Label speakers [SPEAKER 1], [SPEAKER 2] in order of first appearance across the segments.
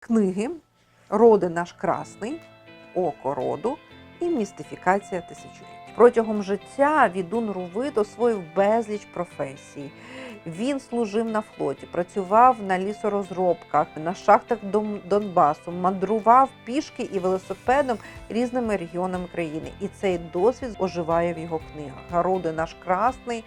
[SPEAKER 1] книги Роди наш красний, Око роду і містифікація тисячоліть. Протягом життя відун Рувит освоїв безліч професій. Він служив на флоті, працював на лісорозробках, на шахтах Дон- Донбасу, мандрував пішки і велосипедом різними регіонами країни. І цей досвід оживає в його книгах. Роди наш красний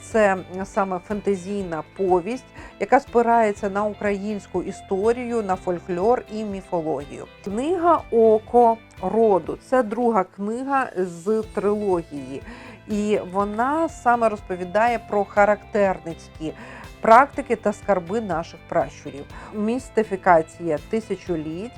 [SPEAKER 1] це саме фентезійна повість, яка спирається на українську історію, на фольклор і міфологію. Книга Око роду це друга книга з трилогії, і вона саме розповідає про характерницькі практики та скарби наших пращурів. Містифікація тисячоліть.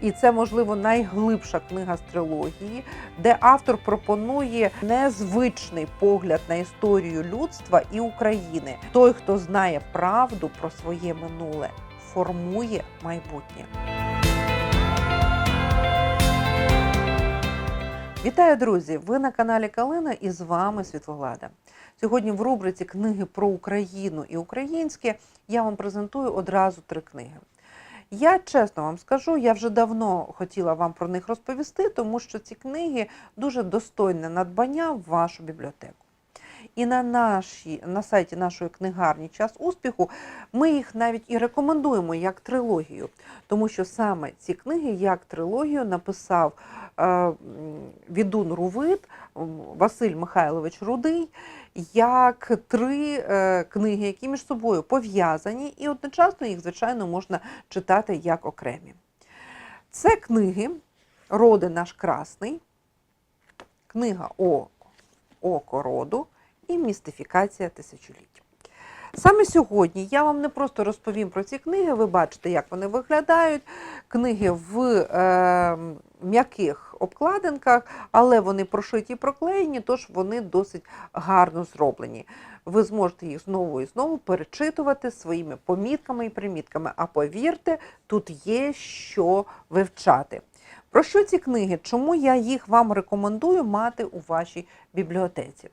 [SPEAKER 1] І це, можливо, найглибша книга з трилогії, де автор пропонує незвичний погляд на історію людства і України. Той, хто знає правду про своє минуле, формує майбутнє. Вітаю, друзі! Ви на каналі Калина і з вами Світлоглада. Сьогодні в рубриці Книги про Україну і українське я вам презентую одразу три книги. Я чесно вам скажу, я вже давно хотіла вам про них розповісти, тому що ці книги дуже достойне надбання в вашу бібліотеку. І на, нашій, на сайті нашої книгарні Час успіху ми їх навіть і рекомендуємо як трилогію, тому що саме ці книги як трилогію написав е, Відун Рувит, Василь Михайлович Рудий, як три е, книги, які між собою пов'язані, і одночасно їх, звичайно, можна читати як окремі. Це книги Роди наш красний, книга О, Око роду і містифікація тисячоліть. Саме сьогодні я вам не просто розповім про ці книги, ви бачите, як вони виглядають. Книги в е, м'яких обкладинках, але вони прошиті і проклеєні, тож вони досить гарно зроблені. Ви зможете їх знову і знову перечитувати своїми помітками і примітками. А повірте, тут є що вивчати. Про що ці книги? Чому я їх вам рекомендую мати у вашій бібліотеці?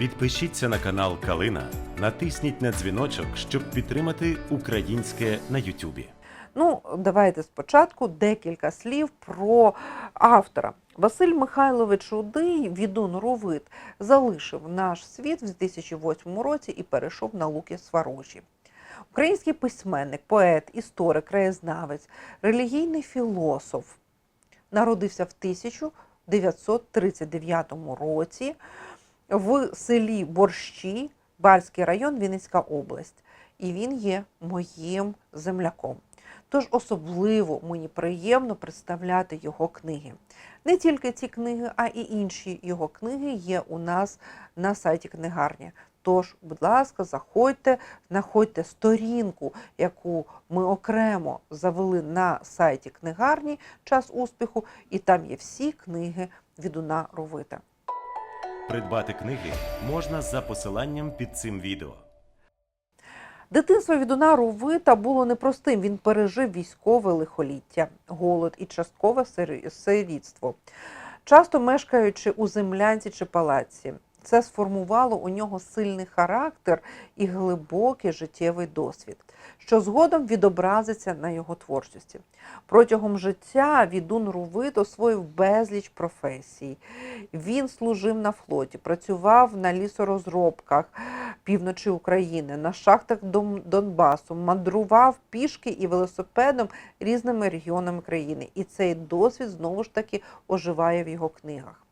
[SPEAKER 2] Підпишіться на канал Калина, натисніть на дзвіночок, щоб підтримати українське на Ютубі.
[SPEAKER 1] Ну, давайте спочатку декілька слів про автора. Василь Михайлович Рудий, відун Ровит, залишив наш світ в 2008 році і перейшов на луки Сварожі. Український письменник, поет, історик, краєзнавець, релігійний філософ. Народився в 1939 році в селі Борщі, Бальський район, Вінницька область. І він є моїм земляком. Тож особливо мені приємно представляти його книги. Не тільки ці книги, а і інші його книги є у нас на сайті книгарні. Тож, будь ласка, заходьте, знаходьте сторінку, яку ми окремо завели на сайті книгарні Час успіху, і там є всі книги Відуна Ровита.
[SPEAKER 2] Придбати книги можна за посиланням під цим відео.
[SPEAKER 1] Дитинство відуна Рувита було непростим. Він пережив військове лихоліття, голод і часткове сирі... сирітство, часто мешкаючи у землянці чи палаці. Це сформувало у нього сильний характер і глибокий життєвий досвід, що згодом відобразиться на його творчості. Протягом життя відун Рувит освоїв безліч професій. Він служив на флоті, працював на лісорозробках півночі України, на шахтах Донбасу, мандрував пішки і велосипедом різними регіонами країни. І цей досвід знову ж таки оживає в його книгах.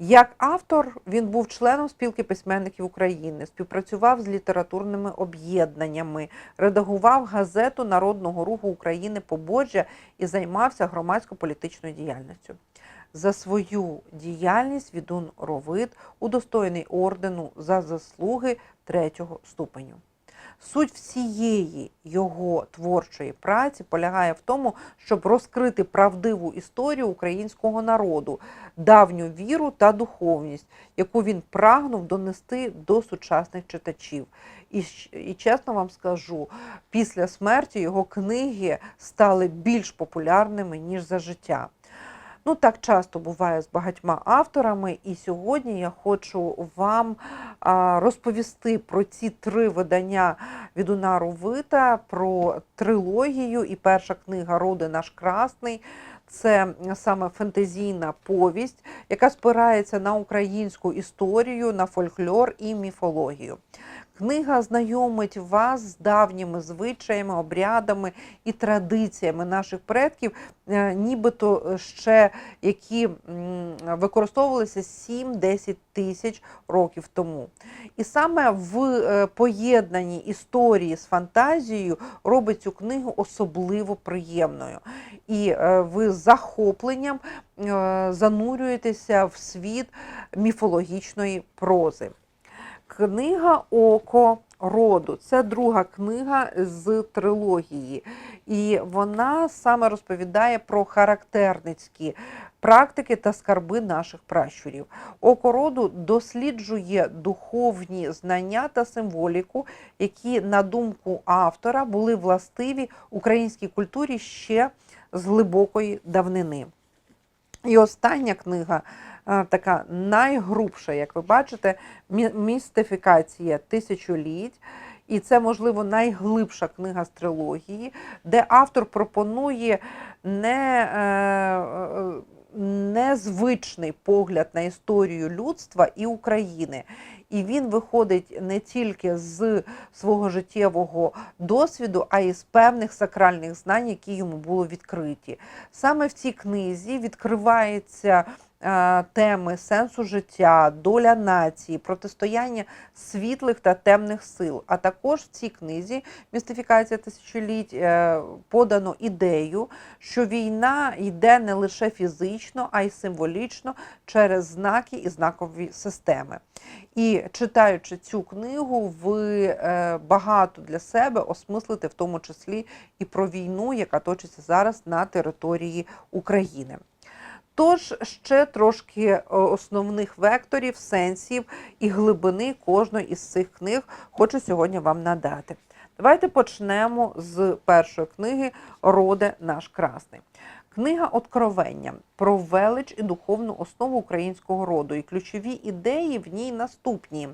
[SPEAKER 1] Як автор він був членом спілки письменників України, співпрацював з літературними об'єднаннями, редагував газету Народного руху України Пободжя і займався громадсько-політичною діяльністю. За свою діяльність відун Ровит удостоєний ордену за заслуги третього ступеню. Суть всієї його творчої праці полягає в тому, щоб розкрити правдиву історію українського народу, давню віру та духовність, яку він прагнув донести до сучасних читачів. І, і чесно вам скажу, після смерті його книги стали більш популярними ніж за життя. Ну, так часто буває з багатьма авторами, і сьогодні я хочу вам розповісти про ці три видання від Унару Вита, про трилогію. І перша книга Роди наш красний. Це саме фентезійна повість, яка спирається на українську історію, на фольклор і міфологію. Книга знайомить вас з давніми звичаями, обрядами і традиціями наших предків, е, нібито ще які використовувалися 7-10 тисяч років тому. І саме в е, поєднанні історії з фантазією робить цю книгу особливо приємною. І е, ви захопленням е, занурюєтеся в світ міфологічної прози. Книга Око роду це друга книга з трилогії, і вона саме розповідає про характерницькі практики та скарби наших пращурів. Око роду досліджує духовні знання та символіку, які, на думку автора, були властиві українській культурі ще з глибокої давнини. І остання книга, е, така найгрубша, як ви бачите, містифікація тисячоліть. І це, можливо, найглибша книга з трилогії, де автор пропонує не, е, е, незвичний погляд на історію людства і України. І він виходить не тільки з свого життєвого досвіду, а й з певних сакральних знань, які йому були відкриті. Саме в цій книзі відкриваються е, теми сенсу життя, доля нації, протистояння світлих та темних сил. А також в цій книзі Містифікація тисячоліть е, подано ідею, що війна йде не лише фізично, а й символічно через знаки і знакові системи. І читаючи цю книгу, ви е, багато для себе осмислите, в тому числі і про війну, яка точиться зараз на території України. Тож ще трошки е, основних векторів, сенсів і глибини кожної із цих книг хочу сьогодні вам надати. Давайте почнемо з першої книги Роде наш красний. Книга Откровення про велич і духовну основу українського роду. І ключові ідеї в ній наступні.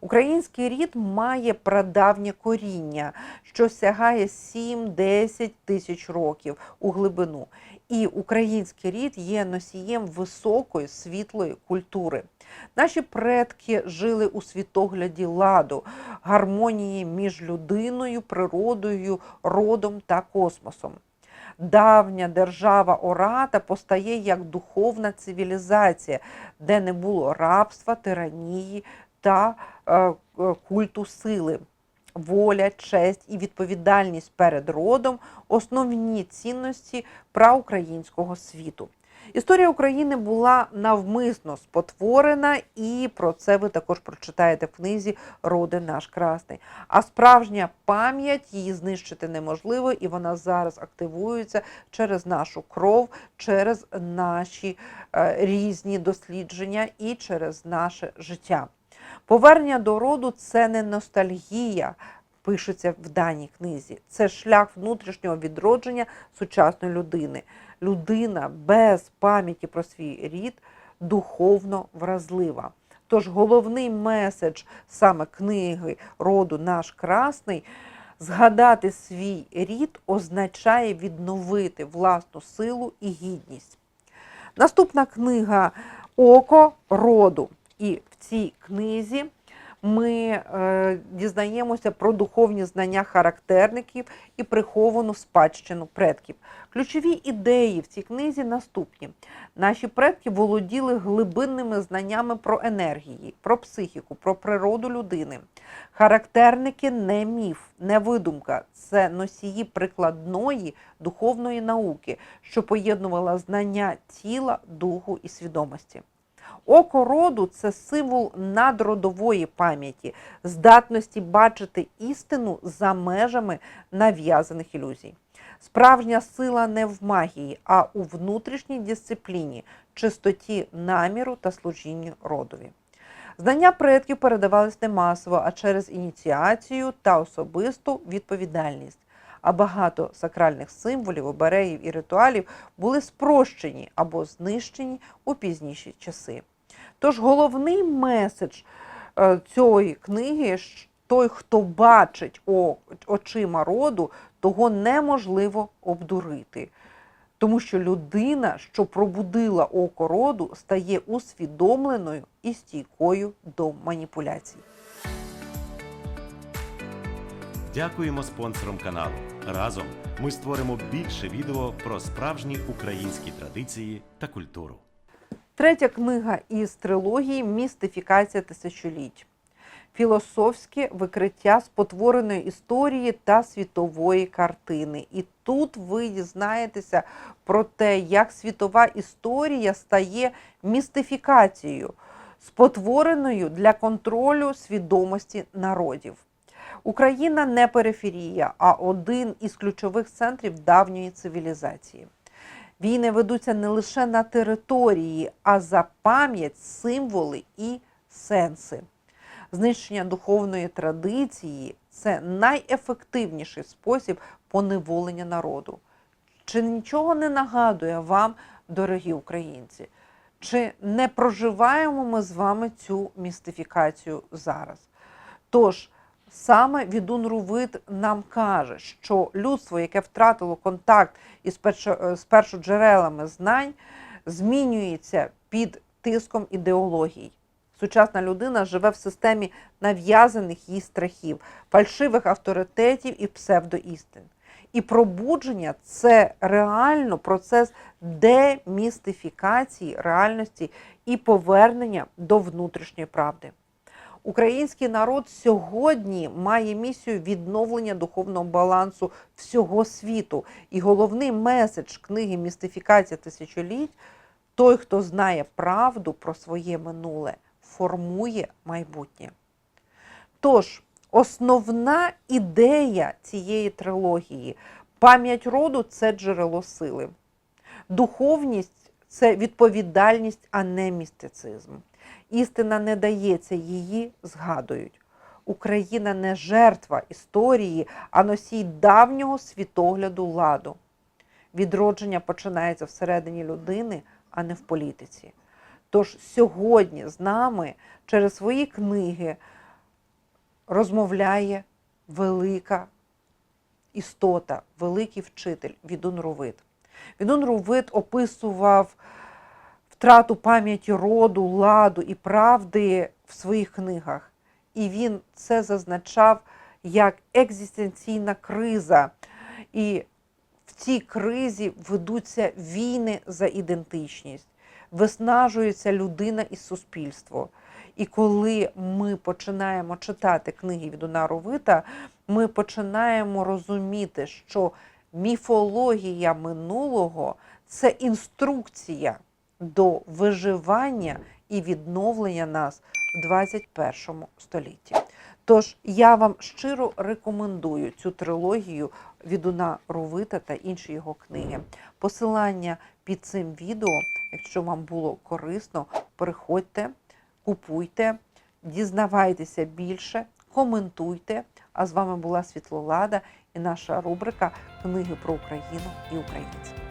[SPEAKER 1] Український рід має прадавнє коріння, що сягає 7-10 тисяч років у глибину. І український рід є носієм високої світлої культури. Наші предки жили у світогляді ладу, гармонії між людиною, природою, родом та космосом. Давня держава Ората постає як духовна цивілізація, де не було рабства, тиранії та е, культу сили. Воля, честь і відповідальність перед родом основні цінності праукраїнського світу. Історія України була навмисно спотворена, і про це ви також прочитаєте в книзі Роди наш красний. А справжня пам'ять її знищити неможливо, і вона зараз активується через нашу кров, через наші е, різні дослідження і через наше життя. Повернення до роду це не ностальгія, пишеться в даній книзі. Це шлях внутрішнього відродження сучасної людини. Людина без пам'яті про свій рід духовно вразлива. Тож головний меседж саме книги роду наш красний згадати свій рід означає відновити власну силу і гідність. Наступна книга Око роду. І в цій книзі ми е, дізнаємося про духовні знання характерників і приховану спадщину предків. Ключові ідеї в цій книзі наступні: наші предки володіли глибинними знаннями про енергії, про психіку, про природу людини. Характерники не міф, не видумка, це носії прикладної духовної науки, що поєднувала знання тіла, духу і свідомості. Око роду це символ надродової пам'яті, здатності бачити істину за межами нав'язаних ілюзій. Справжня сила не в магії, а у внутрішній дисципліні, чистоті наміру та служінню родові. Знання предків передавались не масово, а через ініціацію та особисту відповідальність. а багато сакральних символів, оберегів і ритуалів були спрощені або знищені у пізніші часи. Тож головний меседж е, цієї книги той, хто бачить очима роду, того неможливо обдурити. Тому що людина, що пробудила око роду, стає усвідомленою і стійкою до маніпуляцій.
[SPEAKER 2] Дякуємо спонсорам каналу. Разом ми створимо більше відео про справжні українські традиції та культуру.
[SPEAKER 1] Третя книга із трилогії Містифікація тисячоліть. Філософське викриття спотвореної історії та світової картини. І тут ви дізнаєтеся про те, як світова історія стає містифікацією, спотвореною для контролю свідомості народів. Україна не периферія, а один із ключових центрів давньої цивілізації. Війни ведуться не лише на території, а за пам'ять, символи і сенси. Знищення духовної традиції це найефективніший спосіб поневолення народу. Чи нічого не нагадує вам, дорогі українці? Чи не проживаємо ми з вами цю містифікацію зараз? Тож, саме Відун Рувит нам каже, що людство, яке втратило контакт із першо- е, з першоджерелами знань, змінюється під тиском ідеологій. Сучасна людина живе в системі нав'язаних їй страхів, фальшивих авторитетів і псевдоістин. І пробудження це реально процес демістифікації реальності і повернення до внутрішньої правди. Український народ сьогодні має місію відновлення духовного балансу всього світу. І головний меседж книги Містифікація тисячоліть той, хто знає правду про своє минуле, формує майбутнє. Тож, основна ідея цієї трилогії пам'ять роду це джерело сили. Духовність це відповідальність, а не містицизм. Істина не дається, її згадують. Україна не жертва історії, а носій давнього світогляду ладу. Відродження починається всередині людини, а не в політиці. Тож сьогодні з нами через свої книги розмовляє велика істота, великий вчитель Відун Рувит. Відун Рувит описував втрату пам'яті роду, ладу і правди в своїх книгах. І він це зазначав як екзистенційна криза. І в цій кризі ведуться війни за ідентичність, виснажується людина і суспільство. І коли ми починаємо читати книги від Вита, ми починаємо розуміти, що міфологія минулого це інструкція до виживання і відновлення нас в 21 столітті. Тож я вам щиро рекомендую цю трилогію Відуна Ровита та інші його книги. Посилання під цим відео, якщо вам було корисно, переходьте, купуйте, дізнавайтеся більше, коментуйте. А з вами була Світлолада і наша рубрика Книги про Україну і українців.